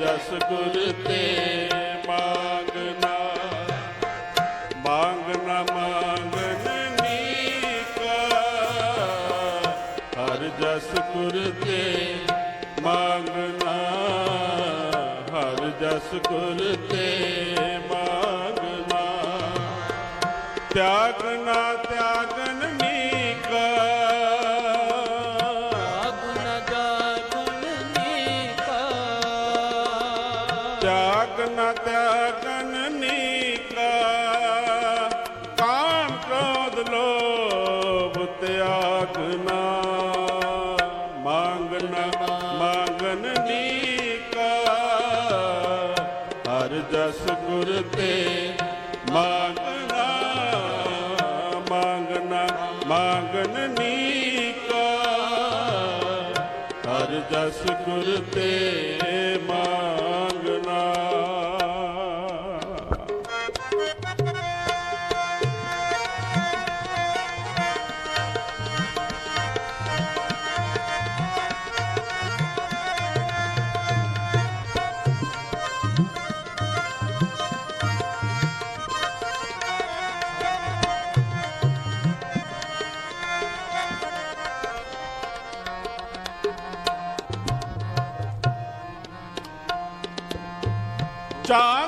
ਜਸ ਗੁਰ ਤੇ ਮੰਗਨਾ ਮੰਗਨਾ ਮੰਗਨ ਨੀਕਾ। ਹਰ ਜਸ ਗੁਰ ਤੇ ਮੰਗਨਾ ਹਰ ਜਸ ਗੁਰ ਤੇ ਮੰਗਨਾ ਤਿਆਗਨਾ ਤਿਆਗਨ ਲੋਭ ਮੰਗਣਾ ਮੰਗਨਾ, ਮੰਗਨ ਨੀਕਾ। ਹਰ ਜਸ ਗੁਰ ਤੇ ਮੰਗਣਾ ਮੰਗਨਾ, ਮੰਗਨ ਨੀਕਾ। ਹਰ ਜਸ ਗੁਰ ਤੇ ਮੰਗਨਾ। John.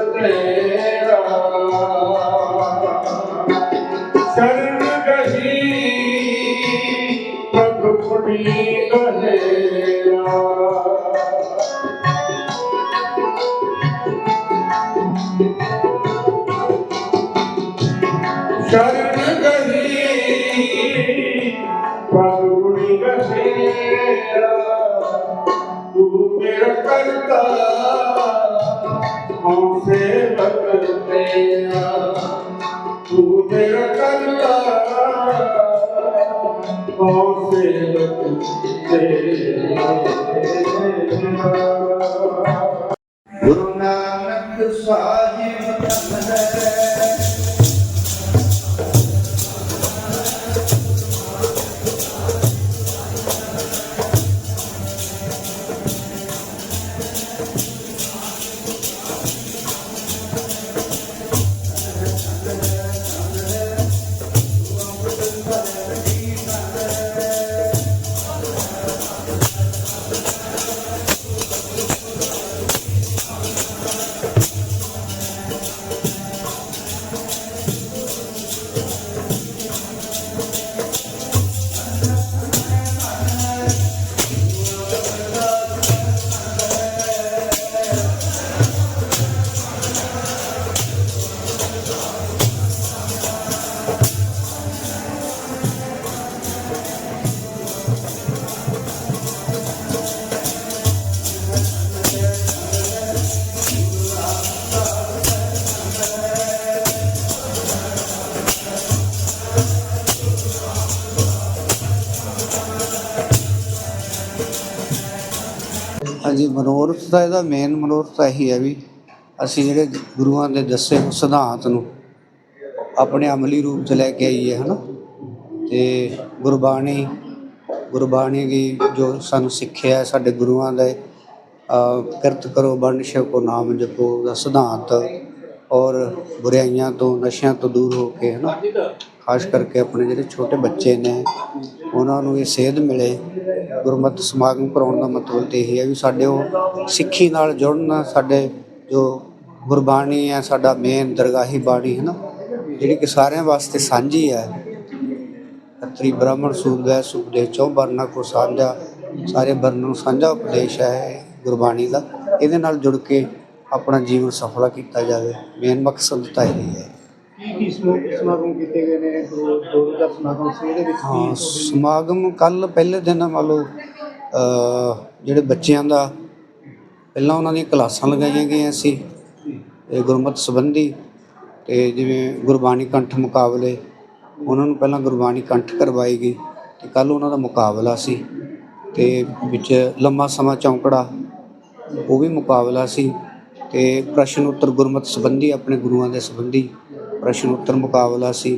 Om Shiva Shiva ਹਾਂਜੀ, ਮਨੋਰਥ ਦਾ ਇਹਦਾ ਮੇਨ ਮਨੋਰਥ ਤਾਂ ਇਹੀ ਹੈ ਵੀ ਅਸੀਂ ਜਿਹੜੇ ਗੁਰੂਆਂ ਦੇ ਦੱਸੇ ਹੋਏ ਸਿਧਾਂਤ ਨੂੰ ਆਪਣੇ ਅਮਲੀ ਰੂਪ 'ਚ ਲੈ ਕੇ ਆਈਏ, ਹਨਾ? ਤੇ ਗੁਰਬਾਣੀ ਗੁਰਬਾਣੀ ਦੀ ਜੋ ਸਾਨੂੰ ਸਿੱਖਿਆ ਹੈ ਸਾਡੇ ਗੁਰੂਆਂ ਦੇ ਕਿਰਤ ਕਰੋ, ਵੰਡ ਛਕੋ, ਨਾਮ ਜਪੋ, ਦਾ ਸਿਧਾਂਤ ਔਰ ਬੁਰਾਈਆਂ ਤੋਂ, ਨਸ਼ਿਆਂ ਤੋਂ ਦੂਰ ਹੋ ਕੇ, ਹਨਾ? ਖਾਸ ਕਰਕੇ ਆਪਣੇ ਜਿਹੜੇ ਛੋਟੇ ਬੱਚੇ ਨੇ, ਉਹਨਾਂ ਨੂੰ ਇਹ ਸੇਧ ਮਿਲੇ। ਗੁਰਮਤਿ ਸਮਾਗਮ ਕਰਾਉਣ ਦਾ ਮਤਲਬ ਤੇ ਇਹ ਹੈ ਵੀ ਸਾਡੇ ਉਹ ਸਿੱਖੀ ਨਾਲ ਜੁੜਨ ਸਾਡੇ ਜੋ ਗੁਰਬਾਣੀ ਹੈ, ਸਾਡਾ ਮੇਨ ਦਰਗਾਹੀ ਬਾਣੀ ਹੈ ਨਾ, ਜਿਹੜੀ ਕਿ ਸਾਰਿਆਂ ਵਾਸਤੇ ਸਾਂਝੀ ਹੈ। ਅਤਰੀ ਬ੍ਰਾਹਮਣ ਸੂਰਵੈ ਸੁਪਦੇ ਚੌ ਵਰਨਾ ਕੋ ਸਾਂਝਾ, ਸਾਰੇ ਵਰਨਾਂ ਨੂੰ ਸਾਂਝਾ ਉਪਦੇਸ਼ ਹੈ ਗੁਰਬਾਣੀ ਦਾ। ਇਹਦੇ ਨਾਲ ਜੁੜ ਕੇ ਆਪਣਾ ਜੀਵਨ ਸਫਲਾ ਕੀਤਾ ਜਾਵੇ। ਮੇਨ ਮਕਸਦ ਤਾਂ ਇਹ ਹੈ। ਕੀ ਸਮਾਗਮ ਕੀਤੇ ਗਏ ਨੇ? ਗੁਰੂ ਗੁਰੂ ਦਾ ਸਮਾਗਮ ਸੀ ਇਹਦੇ ਵਿੱਚ ਹਾਂ ਸਮਾਗਮ ਕੱਲ ਪਹਿਲੇ ਦਿਨ ਮੰਨ ਲਓ ਜਿਹੜੇ ਬੱਚਿਆਂ ਦਾ ਪਹਿਲਾਂ ਉਹਨਾਂ ਦੀਆਂ ਕਲਾਸਾਂ ਲਗਾਈਆਂ ਗਈਆਂ ਸੀ ਇਹ ਗੁਰਮਤਿ ਸੰਬੰਧੀ ਤੇ ਜਿਵੇਂ ਗੁਰਬਾਣੀ ਕੰਠ ਮੁਕਾਬਲੇ ਉਹਨਾਂ ਨੂੰ ਪਹਿਲਾਂ ਗੁਰਬਾਣੀ ਕੰਠ ਕਰਵਾਈ ਗਈ ਤੇ ਕੱਲ ਉਹਨਾਂ ਦਾ ਮੁਕਾਬਲਾ ਸੀ ਤੇ ਵਿੱਚ ਲੰਮਾ ਸਮਾਂ ਚੌਂਕੜਾ ਉਹ ਵੀ ਮੁਕਾਬਲਾ ਸੀ ਤੇ ਪ੍ਰਸ਼ਨ ਉੱਤਰ ਗੁਰਮਤਿ ਸੰਬੰਧੀ ਆਪਣੇ ਗੁਰੂਆਂ ਦੇ ਸੰਬੰਧੀ ਪ੍ਰਸ਼ਨ ਉੱਤਰ ਮੁਕਾਬਲਾ ਸੀ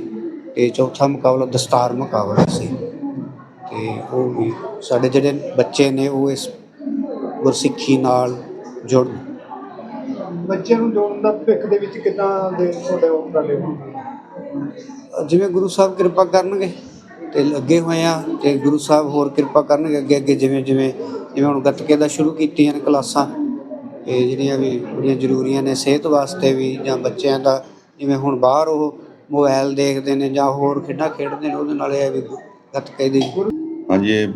ਤੇ ਚੌਥਾ ਮੁਕਾਬਲਾ ਦਸਤਾਰ ਮੁਕਾਬਲਾ ਸੀ। ਤੇ ਉਹ ਵੀ ਸਾਡੇ ਜਿਹੜੇ ਬੱਚੇ ਨੇ ਉਹ ਇਸ ਗੁਰਸਿੱਖੀ ਨਾਲ ਜੁੜ ਬੱਚਿਆਂ ਨੂੰ ਜੋੜਨ ਦਾ ਭਵਿੱਖ ਦੇ ਵਿੱਚ ਕਿੱਦਾਂ ਦੇ ਤੁਹਾਡੇ ਉਪਰਾਲੇ ਜਿਵੇਂ ਗੁਰੂ ਸਾਹਿਬ ਕਿਰਪਾ ਕਰਨਗੇ ਤੇ ਲੱਗੇ ਹੋਏ ਆ ਤੇ ਗੁਰੂ ਸਾਹਿਬ ਹੋਰ ਕਿਰਪਾ ਕਰਨਗੇ ਅੱਗੇ ਅੱਗੇ ਜਿਵੇਂ ਜਿਵੇਂ ਜਿਵੇਂ ਹੁਣ ਗੱਤਕੇ ਦਾ ਸ਼ੁਰੂ ਕੀਤੀਆਂ ਨੇ ਕਲਾਸਾਂ ਇਹ ਜਿਹੜੀਆਂ ਵੀ ਬੜੀਆਂ ਜ਼ਰੂਰੀਆਂ ਨੇ ਸਿਹਤ ਵਾਸਤੇ ਵੀ ਜਾਂ ਬੱਚਿਆਂ ਦਾ ਜਿਵੇਂ ਹੁਣ ਬਾਹਰ ਉਹ ਮੋਬਾਈਲ ਦੇਖਦੇ ਨੇ ਜਾਂ ਹੋਰ ਖੇਡਾਂ ਖੇਡਦੇ ਨੇ, ਉਹਦੇ ਨਾਲ ਇਹ ਹੈ ਵੀ ਗੱਤਕੇ ਦੀ ਹਾਂਜੀ, ਇਹ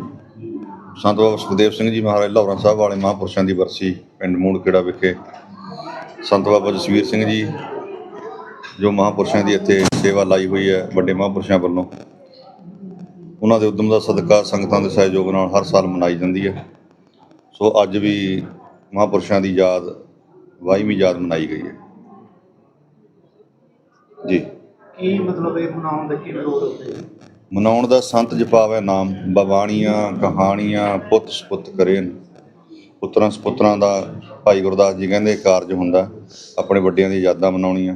ਸੰਤ ਬਾਬਾ ਸੁਖਦੇਵ ਸਿੰਘ ਜੀ ਮਹਾਰਾਜ ਲਾਹੌਰਾ ਸਾਹਿਬ ਵਾਲੇ ਮਹਾਂਪੁਰਸ਼ਾਂ ਦੀ ਵਰਸੀ ਪਿੰਡ ਮੂੜਖੇੜਾ ਵਿਖੇ। ਸੰਤ ਬਾਬਾ ਜਸਵੀਰ ਸਿੰਘ ਜੀ, ਜੋ ਮਹਾਂਪੁਰਸ਼ਾਂ ਦੀ ਇੱਥੇ ਸੇਵਾ ਲਾਈ ਹੋਈ ਹੈ ਵੱਡੇ ਮਹਾਂਪੁਰਸ਼ਾਂ ਵੱਲੋਂ। ਉਹਨਾਂ ਦੇ ਉਦਮ ਦਾ ਸਦਕਾ ਸੰਗਤਾਂ ਦੇ ਸਹਿਯੋਗ ਨਾਲ ਹਰ ਸਾਲ ਮਨਾਈ ਜਾਂਦੀ ਹੈ। ਸੋ ਅੱਜ ਵੀ ਮਹਾਂਪੁਰਸ਼ਾਂ ਦੀ ਯਾਦ ਵਾਹੀਵੀਂ ਯਾਦ ਮਨਾਈ ਗਈ ਹੈ। ਜੀ। ਕੀ ਮਤਲਬ ਇਹ ਬਣਾਉਣ ਦਾ ਕੀ ਲੋੜ ਹੈ ਮਨਾਉਣ ਦਾ ਸੰਤ ਜਪਾਵੇ ਨਾਮ ਬਵਾਣੀਆਂ ਕਹਾਣੀਆਂ ਪੁੱਤ ਸਪੁੱਤ ਕਰੇਨ ਪੁੱਤਰਾਂ ਸਪੁੱਤਰਾਂ ਦਾ ਭਾਈ ਗੁਰਦਾਸ ਜੀ ਕਹਿੰਦੇ ਕਾਰਜ ਹੁੰਦਾ ਆਪਣੇ ਵੱਡਿਆਂ ਦੀ ਯਾਦਾਂ ਮਨਾਉਣੀਆਂ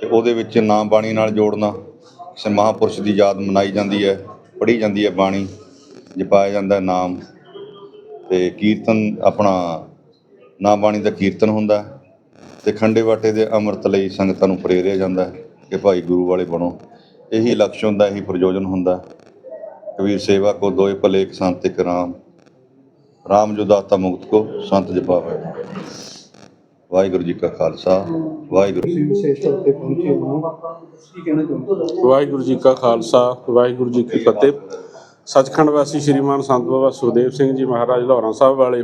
ਤੇ ਉਹਦੇ ਵਿੱਚ ਨਾਮ ਬਾਣੀ ਨਾਲ ਜੋੜਨਾ। ਕਿਸੇ ਮਹਾਪੁਰਸ਼ ਦੀ ਯਾਦ ਮਨਾਈ ਜਾਂਦੀ ਹੈ ਪੜ੍ਹੀ ਜਾਂਦੀ ਹੈ ਬਾਣੀ ਜਪਾਇਆ ਜਾਂਦਾ ਨਾਮ ਤੇ ਕੀਰਤਨ ਆਪਣਾ ਨਾਮ ਬਾਣੀ ਦਾ ਕੀਰਤਨ ਹੁੰਦਾ। ਤੇ ਖੰਡੇ ਬਾਟੇ ਦੇ ਅੰਮ੍ਰਿਤ ਲਈ ਸੰਗਤਾਂ ਨੂੰ ਪ੍ਰੇਰਿਆ ਜਾਂਦਾ ਹੈ ਕਿ ਭਾਈ ਗੁਰੂ ਵਾਲੇ ਬਣੋ। ਇਹੀ ਲਕਸ਼ ਹੁੰਦਾ ਇਹੀ ਪ੍ਰਯੋਜਨ ਹੁੰਦਾ। ਕਬੀਰ ਸੇਵਾ ਕੋ ਦੋਏ ਭਲੇ ਇੱਕ ਸੰਤ ਇੱਕ ਰਾਮ। ਰਾਮ ਜੋ ਦਾਤਾ ਮੁਕਤ ਕੋ ਸੰਤ ਜਪਾਵੇ ਵਾਹਿਗੁਰੂ ਜੀ ਕਾ ਖਾਲਸਾ ਵਾਹਿਗੁਰੂ ਤੁਸੀਂ ਵਿਸ਼ੇਸ਼ ਤੌਰ ਤੇ ਪਹੁੰਚੇ ਹੋ ਕੀ ਕਹਿਣਾ ਚਾਹੁੰਦੇ ਹੋ? ਵਾਹਿਗੁਰੂ ਜੀ ਕਾ ਖਾਲਸਾ ਵਾਹਿਗੁਰੂ ਜੀ ਕੀ ਫਤਿਹ। ਸੱਚਖੰਡ ਵਾਸੀ ਸ਼੍ਰੀਮਾਨ ਸੰਤ ਬਾਬਾ ਸੁਖਦੇਵ ਸਿੰਘ ਜੀ ਮਹਾਰਾਜ ਲਾਹੌਰਾ ਸਾਹਿਬ ਵਾਲੇ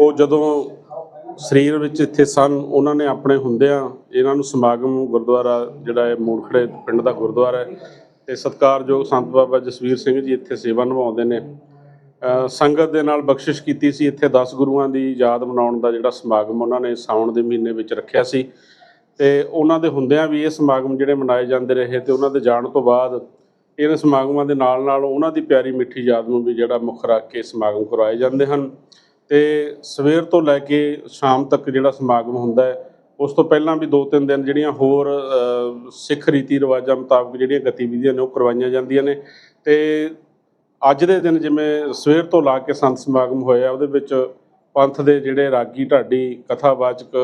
ਉਹ ਜਦੋਂ ਸਰੀਰ ਵਿੱਚ ਇੱਥੇ ਸਨ, ਉਹਨਾਂ ਨੇ ਆਪਣੇ ਹੁੰਦਿਆਂ ਇਹਨਾਂ ਨੂੰ ਸਮਾਗਮ ਗੁਰਦੁਆਰਾ ਜਿਹੜਾ ਹੈ ਮੂਲਖੜੇ ਪਿੰਡ ਦਾ ਗੁਰਦੁਆਰਾ ਹੈ ਤੇ ਸਤਿਕਾਰਯੋਗ ਸੰਤ ਬਾਬਾ ਜਸਵੀਰ ਸਿੰਘ ਜੀ ਇੱਥੇ ਸੇਵਾ ਨਿਭਾਉਂਦੇ ਨੇ। ਸੰਗਤ ਦੇ ਨਾਲ ਬਖਸ਼ਿਸ਼ ਕੀਤੀ ਸੀ, ਇੱਥੇ 10 ਗੁਰੂਆਂ ਦੀ ਯਾਦ ਮਨਾਉਣ ਦਾ ਜਿਹੜਾ ਸਮਾਗਮ ਉਹਨਾਂ ਨੇ ਸਾਉਣ ਦੇ ਮਹੀਨੇ ਵਿੱਚ ਰੱਖਿਆ ਸੀ। ਤੇ ਉਹਨਾਂ ਦੇ ਹੁੰਦਿਆਂ ਵੀ ਇਹ ਸਮਾਗਮ ਜਿਹੜੇ ਮਨਾਏ ਜਾਂਦੇ ਰਹੇ ਤੇ ਉਹਨਾਂ ਦੇ ਜਾਣ ਤੋਂ ਬਾਅਦ ਇਹਨਾਂ ਸਮਾਗਮਾਂ ਦੇ ਨਾਲ ਨਾਲ ਉਹਨਾਂ ਦੀ ਪਿਆਰੀ ਮਿੱਠੀ ਯਾਦ ਨੂੰ ਵੀ ਜਿਹੜਾ ਮੁੱਖ ਰੱਖ ਕੇ ਸਮਾਗਮ ਕਰਵਾਏ ਜਾਂਦੇ ਹਨ। ਤੇ ਸਵੇਰ ਤੋਂ ਲੈ ਕੇ ਸ਼ਾਮ ਤੱਕ ਜਿਹੜਾ ਸਮਾਗਮ ਹੁੰਦਾ ਹੈ, ਉਸ ਤੋਂ ਪਹਿਲਾਂ ਵੀ 2-3 ਦਿਨ ਜਿਹੜੀਆਂ ਹੋਰ ਸਿੱਖ ਰੀਤੀ ਰਿਵਾਜਾਂ ਮੁਤਾਬਕ ਜਿਹੜੀਆਂ ਗਤੀਵਿਧੀਆਂ ਨੇ ਉਹ ਕਰਵਾਈਆਂ ਜਾਂਦੀਆਂ ਨੇ। ਤੇ ਅੱਜ ਦੇ ਦਿਨ ਜਿਵੇਂ ਸਵੇਰ ਤੋਂ ਲਾ ਕੇ ਸੰਤ ਸਮਾਗਮ ਹੋਇਆ, ਉਹਦੇ ਵਿੱਚ ਪੰਥ ਦੇ ਜਿਹੜੇ ਰਾਗੀ, ਢਾਡੀ, ਕਥਾਵਾਚਕ,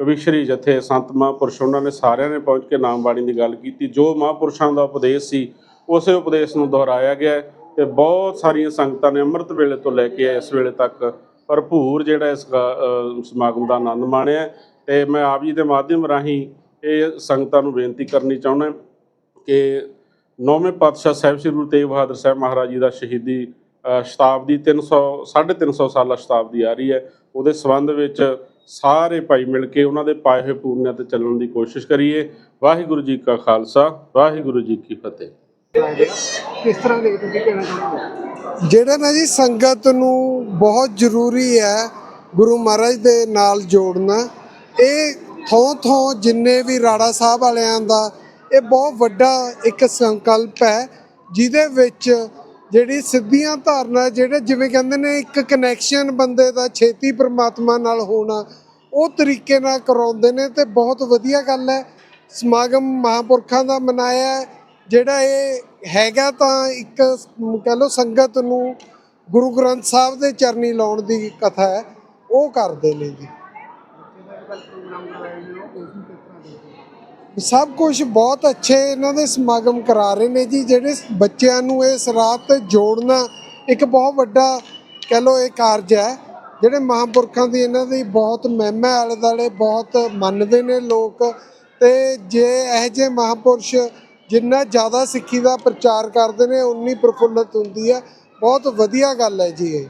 ਕਵੀਸ਼ਰੀ ਜਥੇ, ਸੰਤ ਮਹਾਂਪੁਰਸ਼, ਉਹਨਾਂ ਨੇ ਸਾਰਿਆਂ ਨੇ ਪਹੁੰਚ ਕੇ ਨਾਮ ਬਾਣੀ ਦੀ ਗੱਲ ਕੀਤੀ। ਜੋ ਮਹਾਂਪੁਰਸ਼ਾਂ ਦਾ ਉਪਦੇਸ਼ ਸੀ, ਉਸੇ ਉਪਦੇਸ਼ ਨੂੰ ਦੁਹਰਾਇਆ ਗਿਆ ਹੈ ਤੇ ਬਹੁਤ ਸਾਰੀਆਂ ਸੰਗਤਾਂ ਨੇ ਅੰਮ੍ਰਿਤ ਵੇਲੇ ਤੋਂ ਲੈ ਕੇ ਇਸ ਵੇਲੇ ਤੱਕ ਭਰਪੂਰ ਜਿਹੜਾ ਇਸ ਸਮਾਗਮ ਦਾ ਆਨੰਦ ਮਾਣਿਆ ਹੈ ਤੇ ਮੈਂ ਆਪ ਜੀ ਦੇ ਮਾਧਿਅਮ ਰਾਹੀਂ ਇਹ ਸੰਗਤਾਂ ਨੂੰ ਬੇਨਤੀ ਕਰਨੀ ਚਾਹੁੰਦਾ ਕਿ ਨੌਵੇਂ ਪਾਤਸ਼ਾਹ ਸਾਹਿਬ ਸ੍ਰੀ ਗੁਰੂ ਤੇਗ ਬਹਾਦਰ ਸਾਹਿਬ ਮਹਾਰਾਜ ਜੀ ਦਾ ਸ਼ਹੀਦੀ ਅ, ਸ਼ਤਾਬਦੀ 300 350 ਸਾਲਾ ਸ਼ਤਾਬਦੀ ਆ ਰਹੀ ਹੈ। ਉਹਦੇ ਸੰਬੰਧ ਵਿੱਚ ਸਾਰੇ ਭਾਈ ਮਿਲ ਕੇ ਉਹਨਾਂ ਦੇ ਪਾਏ ਹੋਏ ਪੂਰਨਿਆਂ ਤੇ ਚੱਲਣ ਦੀ ਕੋਸ਼ਿਸ਼ ਕਰੀਏ। ਵਾਹਿਗੁਰੂ ਜੀ ਕਾ ਖਾਲਸਾ ਵਾਹਿਗੁਰੂ ਜੀ ਕੀ ਫਤਿਹ। ਕਿਸ ਤਰ੍ਹਾਂ ਦੇ ਤੁਸੀਂ ਕਹਿਣਾ ਚਾਹੁੰਦੇ ਹੋ? ਜਿਹੜਾ ਨਾ ਜੀ ਸੰਗਤ ਨੂੰ ਬਹੁਤ ਜ਼ਰੂਰੀ ਹੈ ਗੁਰੂ ਮਹਾਰਾਜ ਦੇ ਨਾਲ ਜੋੜਨਾ। ਇਹ ਥੋਂ ਥੋਂ ਜਿੰਨੇ ਵੀ ਰਾੜਾ ਸਾਹਿਬ ਵਾਲਿਆਂ ਦਾ ਇਹ ਬਹੁਤ ਵੱਡਾ ਇੱਕ ਸੰਕਲਪ ਹੈ, ਜਿਹਦੇ ਵਿੱਚ ਜਿਹੜੀ ਸਿੱਧੀਆਂ ਧਾਰਨਾ, ਜਿਹੜੇ ਜਿਵੇਂ ਕਹਿੰਦੇ ਨੇ ਇੱਕ ਕਨੈਕਸ਼ਨ ਬੰਦੇ ਦਾ ਛੇਤੀ ਪ੍ਰਮਾਤਮਾ ਨਾਲ ਹੋਣਾ, ਉਹ ਤਰੀਕੇ ਨਾਲ ਕਰਾਉਂਦੇ ਨੇ ਤੇ ਬਹੁਤ ਵਧੀਆ ਗੱਲ ਹੈ। ਸਮਾਗਮ ਮਹਾਂਪੁਰਖਾਂ ਦਾ ਮਨਾਇਆ ਜਿਹੜਾ ਇਹ ਹੈਗਾ ਤਾਂ ਇੱਕ ਕਹਿ ਲਓ ਸੰਗਤ ਨੂੰ ਗੁਰੂ ਗ੍ਰੰਥ ਸਾਹਿਬ ਦੇ ਚਰਨੀ ਲਾਉਣ ਦੀ ਕਥਾ ਹੈ, ਉਹ ਕਰਦੇ ਨੇ ਜੀ। ਸਭ ਕੁਝ ਬਹੁਤ ਅੱਛੇ ਇਹਨਾਂ ਦੇ ਸਮਾਗਮ ਕਰਾ ਰਹੇ ਨੇ ਜੀ, ਜਿਹੜੇ ਬੱਚਿਆਂ ਨੂੰ ਇਸ ਰਾਤ ਤੇ ਜੋੜਨਾ ਇੱਕ ਬਹੁਤ ਵੱਡਾ ਕਹਿ ਲੋ ਇਹ ਕਾਰਜ ਹੈ। ਜਿਹੜੇ ਮਹਾਂਪੁਰਖਾਂ ਦੀ ਇਹਨਾਂ ਦੀ ਬਹੁਤ ਮਹਿਮਾ, ਆਲੇ ਦੁਆਲੇ ਬਹੁਤ ਮੰਨਦੇ ਨੇ ਲੋਕ ਤੇ ਜੇ ਇਹ ਜਿਹੇ ਮਹਾਂਪੁਰਸ਼ ਜਿੰਨਾ ਜ਼ਿਆਦਾ ਸਿੱਖੀ ਦਾ ਪ੍ਰਚਾਰ ਕਰਦੇ ਨੇ, ਉਨੀ ਪ੍ਰਫੁੱਲਤ ਹੁੰਦੀ ਹੈ। ਬਹੁਤ ਵਧੀਆ ਗੱਲ ਹੈ ਜੀ ਇਹ।